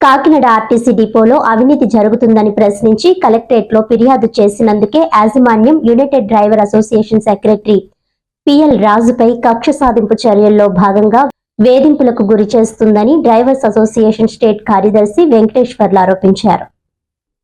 Kakinada RTC డిపోలో అవినీతి జరుగుతుందని ప్రశ్నించి కలెక్టరేట్లో ఫిర్యాదు చేసినందుకే యాజమాన్యం united driver association secretary PL రాజుపై కక్ష సాధింపు చర్యల్లో భాగంగా వేధింపులకు గురి చేస్తుందని డ్రైవర్స్ అసోసియేషన్ స్టేట్ కార్యదర్శి వెంకటేశ్వర్లు ఆరోపించారు.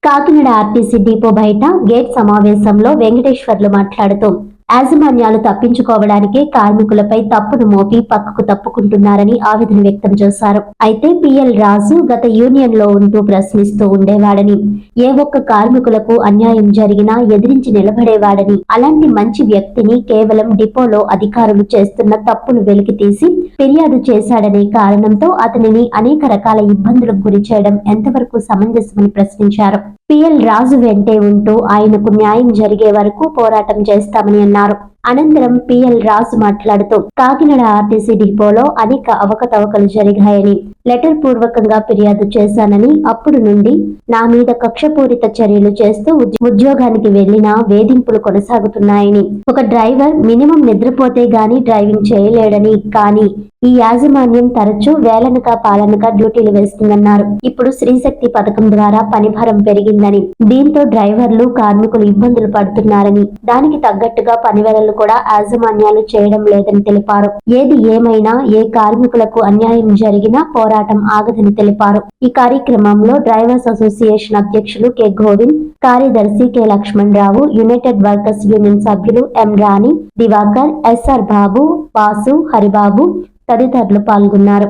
కాకినాడ ఆర్టీసీ డిపో బయట గేట్ సమావేశంలో వెంకటేశ్వర్లు మాట్లాడుతూ యాజమాన్యాలు తప్పించుకోవడానికే కార్మికులపై తప్పును మోపి పక్కకు తప్పుకుంటున్నారని ఆవేదన వ్యక్తం చేశారు. అయితే పిఎల్ రాజు గత యూనియన్లో ఉంటూ ప్రశ్నిస్తూ ఉండేవాడని ఏ ఒక్క కార్మికులకు అన్యాయం జరిగినా ఎదిరించి నిలబడేవాడని అలాంటి మంచి వ్యక్తిని కేవలం డిపోలో అధికారులు చేస్తున్న తప్పులు వెలికి తీసి ఫిర్యాదు చేశాడనే కారణంతో అతనిని అనేక రకాల ఇబ్బందులకు గురి చేయడం ఎంతవరకు సమంజసమని ప్రశ్నించారు. పిఎల్ రాజు వెంటే ఉంటూ ఆయనకు న్యాయం జరిగే వరకు పోరాటం చేస్తామని అన్నారు. అనంతరం పిఎల్ రాజు మాట్లాడుతూ కాకినాడ ఆర్టీసీ డిపోలో అనేక అవకతవకలు జరిగాయని లెటర్ పూర్వకంగా ఫిర్యాదు చేశానని అప్పుడు నుండి నా మీద కక్షపూరిత చర్యలు చేస్తూ ఉద్యోగానికి వెళ్ళినా వేధింపులు కొనసాగుతున్నాయని. ఒక డ్రైవర్ మినిమం నిద్రపోతే గాని డ్రైవింగ్ చేయలేడని కానీ ఈ యాజమాన్యం తరచూ వేలనక పాలనక డ్యూటీలు వేస్తుందన్నారు. ఇప్పుడు శ్రీశక్తి పథకం ద్వారా పనిభారం పెరిగిందని దీంతో డ్రైవర్లు కార్మికులు ఇబ్బందులు పడుతున్నారని దానికి తగ్గట్టుగా పనివేళలు కూడా యాజమాన్యాలు చేయడం లేదని తెలిపారు. ఏది ఏమైనా ఏ కార్మికులకు అన్యాయం జరిగినా పోరాటం ఆగదని తెలిపారు. ఈ కార్యక్రమంలో డ్రైవర్స్ అసోసియేషన్ అధ్యక్షులు కె. గోవింద్ కార్యదర్శి K. Lakshman Rao united workers union సభ్యులు ఎం. రాణి దివాకర్ ఎస్ఆర్ బాబు వాసు హరిబాబు తదితరులు పాల్గొన్నారు.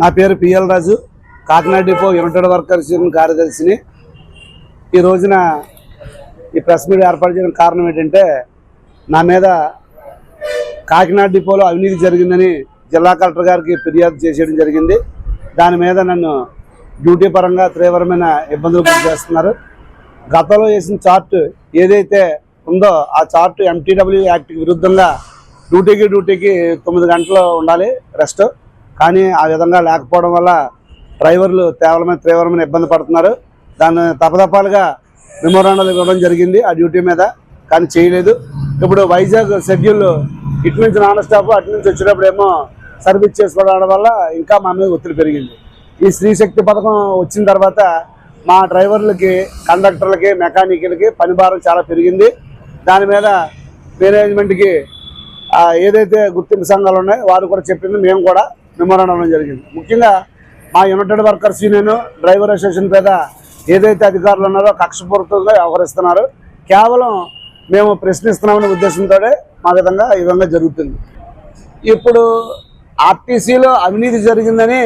నా పేరు PL Raju Kakinada depot united workers union కార్యదర్శిని. ఈ రోజున ఈ ప్రెస్ మీట్ ఏర్పాటు చేయడం కారణం ఏంటంటే నా మీద కాకినాడ డిపోలో అవినీతి జరిగిందని జిల్లా కలెక్టర్ గారికి ఫిర్యాదు చేసేయడం జరిగింది. దాని మీద నన్ను డ్యూటీ పరంగా తీవ్రమైన ఇబ్బందులు గురి చేస్తున్నారు. గతంలో వేసిన చార్ట్ ఏదైతే ఉందో ఆ చార్ట్ ఎంటీడబ్ల్యూ యాక్ట్కి విరుద్ధంగా డ్యూటీకి డ్యూటీకి తొమ్మిది గంటలు ఉండాలి రెస్ట్. కానీ ఆ విధంగా లేకపోవడం వల్ల డ్రైవర్లు తీవ్రమైన తీవ్రమైన ఇబ్బంది పడుతున్నారు. దాన్ని తపతపాలుగా మెమోరాండాలు ఇవ్వడం జరిగింది ఆ డ్యూటీ మీద కానీ చేయలేదు. ఇప్పుడు వైజాగ్ షెడ్యూల్ ఇటు నుంచి నాన్ స్టాప్ అటు నుంచి వచ్చేటప్పుడు ఏమో సర్వీస్ చేసుకోవడం వల్ల ఇంకా మా మీద ఒత్తిడి పెరిగింది. ఈ స్త్రీశక్తి పథకం వచ్చిన తర్వాత మా డ్రైవర్లకి కండక్టర్లకి మెకానికల్కి పని భారం చాలా పెరిగింది. దాని మీద మేనేజ్మెంట్కి ఏదైతే గుర్తింపు సంఘాలు ఉన్నాయో వారు కూడా చెప్పింది మేము కూడా మెమోరాండం జరిగింది. ముఖ్యంగా మా united workers union driver association మీద ఏదైతే అధికారులు ఉన్నారో కక్షపూరితంగా వ్యవహరిస్తున్నారు. కేవలం మేము ప్రశ్నిస్తున్నామనే ఉద్దేశంతో మా విధంగా ఈ విధంగా జరుగుతుంది. ఇప్పుడు ఆర్టీసీలో అవినీతి జరిగిందని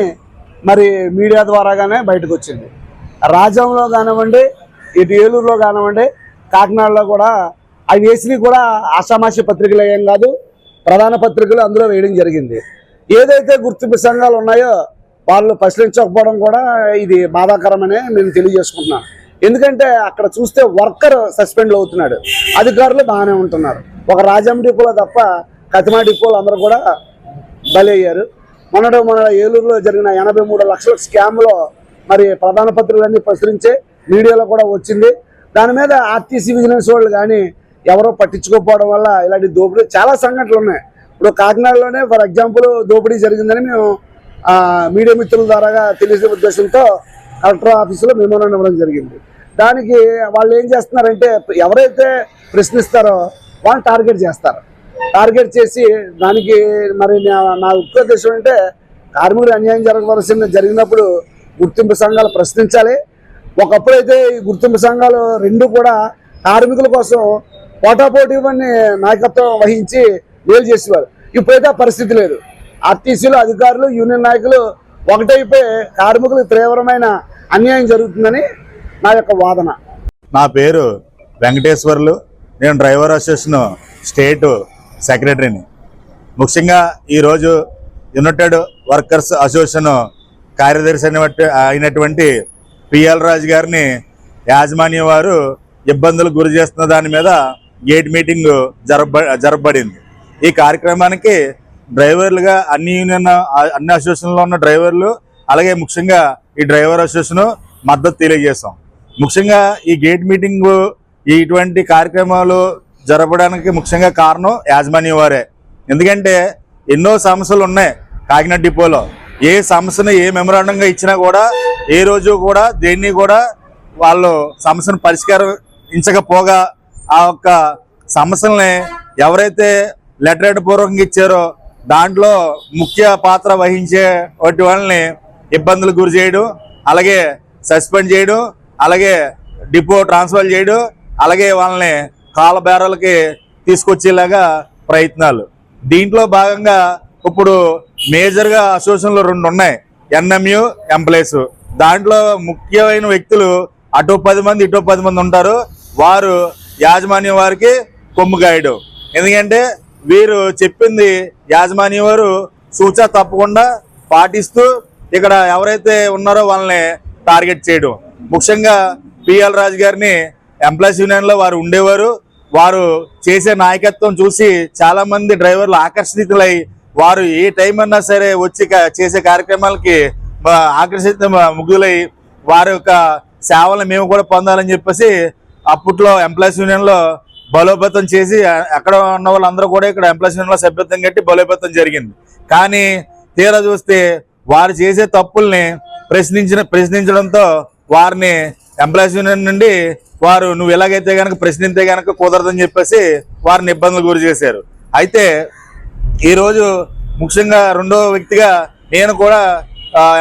మరి మీడియా ద్వారాగానే బయటకు వచ్చింది రాజ్యంలో కానివ్వండి ఇటు ఏలూరులో కానివ్వండి కాకినాడలో కూడా అవి వేసినవి కూడా ఆషామాషి పత్రికలు ఏం కాదు ప్రధాన పత్రికలు అందులో వేయడం జరిగింది. ఏదైతే గుర్తింపు సంఘాలు ఉన్నాయో వాళ్ళు పరిశీలించకపోవడం కూడా ఇది బాధాకరమనే నేను తెలియజేసుకుంటున్నాను. ఎందుకంటే అక్కడ చూస్తే వర్కర్ సస్పెండ్ అవుతున్నాడు. అధికారులు బాగానే ఉంటున్నారు. ఒక రాజం డిపోలో తప్ప కతిమా డిపోలు అందరూ కూడా బలయ్యారు అయ్యారు. మొన్నటి మొన్న ఏలూరులో జరిగిన ఎనభై మూడు లక్షల స్కామ్లో మరి ప్రధాన పత్రికలన్నీ ప్రచురించే మీడియాలో కూడా వచ్చింది. దాని మీద ఆర్టీసీ విజిలెన్స్ వాళ్ళు కానీ ఎవరో పట్టించుకోకపోవడం వల్ల ఇలాంటి దోపిడీ చాలా సంఘటనలు ఉన్నాయి. ఇప్పుడు కాకినాడలోనే ఫర్ ఎగ్జాంపుల్ దోపిడీ జరిగిందని మేము మీడియా మిత్రుల ద్వారా తెలిసే ఉద్దేశంతో కలెక్టర్ ఆఫీసులో మెమోరాండం ఇవ్వడం జరిగింది. దానికి వాళ్ళు ఏం చేస్తున్నారంటే ఎవరైతే ప్రశ్నిస్తారో వాళ్ళు టార్గెట్ చేస్తారు. టార్గెట్ చేసి దానికి మరి నా- నా ఉద్దేశం అంటే కార్మికుడు అన్యాయం జరగవలసిన జరిగినప్పుడు గుర్తింపు సంఘాలు ప్రశ్నించాలి. ఒకప్పుడైతే ఈ గుర్తింపు సంఘాలు రెండు కూడా కార్మికుల కోసం పోటాపోటీ నాయకత్వం వహించి మేలు చేసేవారు. ఇప్పుడైతే ఆ పరిస్థితి లేదు. ఆర్టీసీలో అధికారులు యూనియన్ నాయకులు ఒకటైపోయి కార్మికులకు తీవ్రమైన అన్యాయం జరుగుతుందని నా యొక్క వాదన. నా పేరు వెంకటేశ్వర్లు. నేను డ్రైవర్ అసోసియేషన్ స్టేట్ సెక్రటరీని. ముఖ్యంగా ఈరోజు యునైటెడ్ వర్కర్స్ అసోసియేషన్ కార్యదర్శి అయినటువంటి పిఎల్ రాజు గారిని యాజమాన్యం వారు ఇబ్బందులు గురి చేస్తున్న దాని మీద గేట్ మీటింగ్ జరప జరపబడింది. ఈ కార్యక్రమానికి డ్రైవర్లుగా అన్ని యూనియన్ అన్ని అసోసియేషన్లో ఉన్న డ్రైవర్లు అలాగే ముఖ్యంగా ఈ డ్రైవర్ అసోసియేషన్ మద్దతు తెలియజేశాం. ముఖ్యంగా ఈ గేట్ మీటింగ్ ఇటువంటి కార్యక్రమాలు జరపడానికి ముఖ్యంగా కారణం యాజమాన్యం వారే. ఎందుకంటే ఎన్నో సమస్యలు ఉన్నాయి కాకినాడ డిపోలో. ఏ సమస్యను ఏ మెమరాండంగా ఇచ్చినా కూడా ఏ రోజు కూడా దేన్ని కూడా వాళ్ళు సమస్యను పరిష్కరించకపోగా ఆ యొక్క సమస్యల్ని ఎవరైతే లెటర్ పూర్వకంగా ఇచ్చారో దాంట్లో ముఖ్య పాత్ర వహించే వాటి వాళ్ళని ఇబ్బందులు గురి చేయడం అలాగే సస్పెండ్ చేయడం అలాగే డిపో ట్రాన్స్ఫర్ చేయడం. అలాగే వాళ్ళని కాల బేరాలకి తీసుకొచ్చేలాగా ప్రయత్నాలు. దీంట్లో భాగంగా ఇప్పుడు మేజర్గా అసోసియేషన్లు రెండు ఉన్నాయి. NMU employees. దాంట్లో ముఖ్యమైన వ్యక్తులు అటు పది మంది ఇటు పది మంది ఉంటారు. వారు యాజమాన్యం వారికి కొమ్ము గాయడం ఎందుకంటే వీరు చెప్పింది యాజమాన్యం వారు సూచన తప్పకుండా పాటిస్తూ ఇక్కడ ఎవరైతే ఉన్నారో వాళ్ళని టార్గెట్ చేయడం. ముఖ్యంగా పిఎల్ రాజు గారిని ఎంప్లాయీస్ యూనియన్లో వారు ఉండేవారు. వారు చేసే నాయకత్వం చూసి చాలామంది డ్రైవర్లు ఆకర్షితులై వారు ఏ టైం అన్నా సరే వచ్చి చేసే కార్యక్రమాలకి ఆకర్షిత ముగ్గులై వారి యొక్క సేవలను మేము కూడా పొందాలని చెప్పేసి అప్పట్లో ఎంప్లాయీస్ యూనియన్లో బలోపేతం చేసి అక్కడ ఉన్న వాళ్ళందరూ కూడా ఇక్కడ ఎంప్లాయీస్ యూనియన్లో సభ్యత్వం కట్టి బలోపేతం జరిగింది. కానీ తీరా చూస్తే వారు చేసే తప్పుల్ని ప్రశ్నించిన ప్రశ్నించడంతో వారిని ఎంప్లాయీస్ యూనియన్ నుండి వారు నువ్వు ఎలాగైతే గనక ప్రశ్నిస్తే గనక కుదరదని చెప్పేసి వారిని ఇబ్బందులు గురి చేశారు. అయితే ఈరోజు ముఖ్యంగా రెండో వ్యక్తిగా నేను కూడా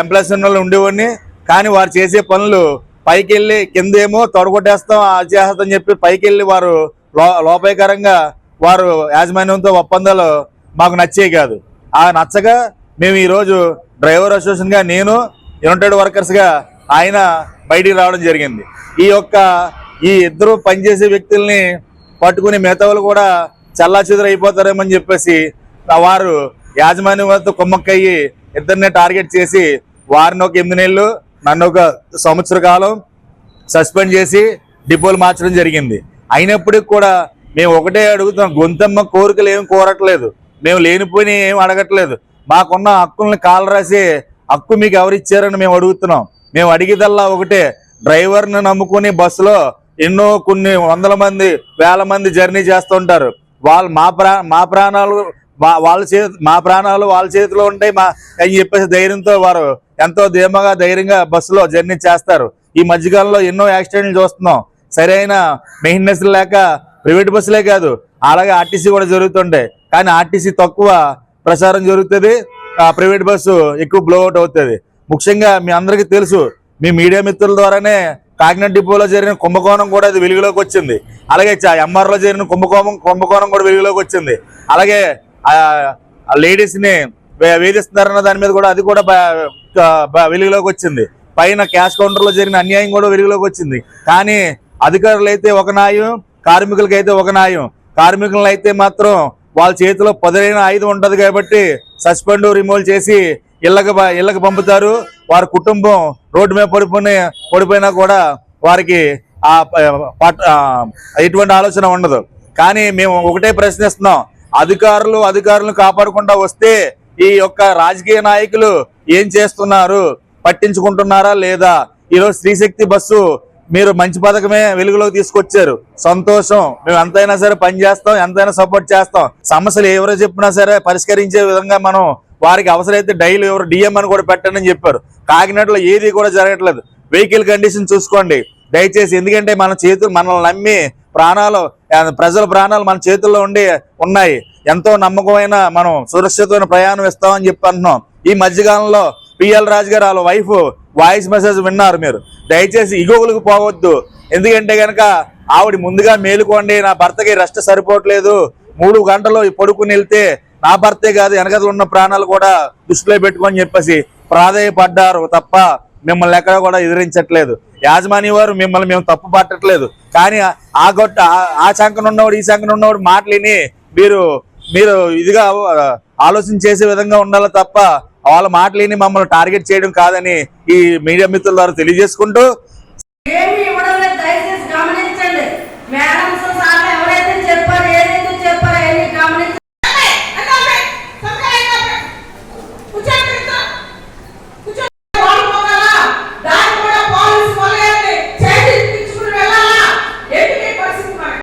ఎంప్లాయీస్ యూనియన్లో ఉండేవాడిని. కానీ వారు చేసే పనులు పైకి వెళ్ళి కిందేమో తొడగొట్టేస్తాం అది చెప్పి పైకి వెళ్ళి వారు లో లోపాయకరంగా వారు యాజమాన్యంతో ఒప్పందాలు మాకు నచ్చేవి కాదు. ఆ నచ్చగా మేము ఈరోజు డ్రైవర్ అసోసియేషన్గా నేను యునైటెడ్ వర్కర్స్గా ఆయన బయటికి రావడం జరిగింది. ఈ యొక్క ఈ ఇద్దరు పనిచేసే వ్యక్తుల్ని పట్టుకుని మిగతావులు కూడా చల్లా అయిపోతారేమని చెప్పేసి వారు యాజమాన్య వారితో కుమ్మక్కయ్యి ఇద్దరిని టార్గెట్ చేసి వారిని ఒక ఎనిమిది నెలలు నన్ను ఒక సంవత్సర కాలం సస్పెండ్ చేసి డిపోలు మార్చడం జరిగింది. అయినప్పటికి కూడా మేము ఒకటే అడుగుతున్నాం గొంతమ్మ కోరికలు ఏం కోరట్లేదు. మేము లేనిపోయిన ఏం అడగట్లేదు. మాకున్న హక్కుల్ని కాలరాసి హక్కు మీకు ఎవరిచ్చారని మేము అడుగుతున్నాం. మేము అడిగిదల్లా ఒకటే డ్రైవర్ని నమ్ముకుని బస్సులో ఎన్నో కొన్ని వందల మంది వేల మంది జర్నీ చేస్తుంటారు వాళ్ళు మా ప్రా మా ప్రాణాలు వా- వాళ్ళ చే మా ప్రాణాలు వాళ్ళ చేతిలో ఉంటాయి మా అని చెప్పేసి ధైర్యంతో వారు ఎంతో ధీమగా ధైర్యంగా బస్సులో జర్నీ చేస్తారు. ఈ మధ్యకాలంలో ఎన్నో యాక్సిడెంట్లు చూస్తున్నాం. సరైన మెయింటెనెన్స్ లేక ప్రైవేట్ బస్సులే కాదు అలాగే ఆర్టీసీ కూడా జరుగుతుంటాయి. కానీ ఆర్టీసీ తక్కువ ప్రచారం జరుగుతుంది. ఆ ప్రైవేట్ బస్సు ఎక్కువ బ్లోఅవుట్ అవుతుంది. ముఖ్యంగా మీ అందరికీ తెలుసు మీ మీడియా మిత్రుల ద్వారానే కాకినాడ డిపోలో జరిగిన కుంభకోణం కూడా అది వెలుగులోకి వచ్చింది. అలాగే ఎంఆర్లో జరిగిన కుంభకోణం కుంభకోణం కూడా వెలుగులోకి వచ్చింది. అలాగే ఆ వేధిస్తున్నారన్న దాని మీద కూడా అది కూడా వెలుగులోకి వచ్చింది. పైన క్యాష్ కౌంటర్లో జరిగిన అన్యాయం కూడా వెలుగులోకి వచ్చింది. కానీ అధికారులు అయితే ఒక న్యాయం కార్మికులకి అయితే ఒక న్యాయం. కార్మికులను అయితే మాత్రం వాళ్ళ చేతిలో పదునైన ఆయుధం ఉంటుంది కాబట్టి సస్పెండ్ రిమూవ్ చేసి ఇళ్ళకి ఇళ్ళకి పంపుతారు. వారి కుటుంబం రోడ్డు మీద పడిపోయి పడిపోయినా కూడా వారికి ఆ ఎటువంటి ఆలోచన ఉండదు. కానీ మేము ఒకటే ప్రశ్నిస్తున్నాం. అధికారులు అధికారులను కాపాడకుండా వస్తే ఈ యొక్క రాజకీయ నాయకులు ఏం చేస్తున్నారు? పట్టించుకుంటున్నారా లేదా? ఈరోజు స్త్రీశక్తి బస్సు మీరు మంచి పథకమే వెలుగులోకి తీసుకొచ్చారు. సంతోషం. మేము ఎంతైనా సరే పని చేస్తాం ఎంతైనా సపోర్ట్ చేస్తాం. సమస్యలు ఎవరో చెప్పినా సరే పరిష్కరించే విధంగా మనం వారికి అవసరమైతే డైలీ ఎవరు డిఎం అని కూడా పెట్టండి అని చెప్పారు. కాకినాడలో ఏది కూడా జరగట్లేదు. వెహికల్ కండిషన్ చూసుకోండి. దయచేసి ఎందుకంటే మన చేతులు మనల్ని నమ్మి ప్రాణాలు ప్రజల ప్రాణాలు మన చేతుల్లో ఉండి ఉన్నాయి. ఎంతో నమ్మకమైన మనం సురక్షితమైన ప్రయాణం ఇస్తామని చెప్పి అంటున్నాం. ఈ మధ్యకాలంలో పిఎల్ రాజు గారు వాళ్ళ వైఫ్ వాయిస్ మెసేజ్ విన్నారు మీరు. దయచేసి ఇగోగులకు పోవద్దు. ఎందుకంటే కనుక ఆవిడ ముందుగా మేలుకోండి నా భర్తకి రెస్ట్ సరిపోవట్లేదు. మూడు గంటలు పడుకుని వెళ్తే నా భర్తే కాదు వెనకలు ఉన్న ప్రాణాలు కూడా దృష్టిలో పెట్టుకొని చెప్పేసి ప్రాధాయపడ్డారు తప్ప మిమ్మల్ని ఎక్కడ కూడా ఎదిరించట్లేదు. యాజమాని వారు మిమ్మల్ని మేము తప్పు పట్టట్లేదు. కానీ ఆ గొట్ట ఆ- ఆ శంకన ఉన్నవాడు ఈ శంకన ఉన్నవాడు మాటలిని మీరు మీరు ఇదిగా ఆలోచన చేసే విధంగా ఉండాలి తప్ప వాళ్ళ మాటలిని మమ్మల్ని టార్గెట్ చేయడం కాదని ఈ మీడియా మిత్రుల ద్వారా తెలియజేసుకుంటూ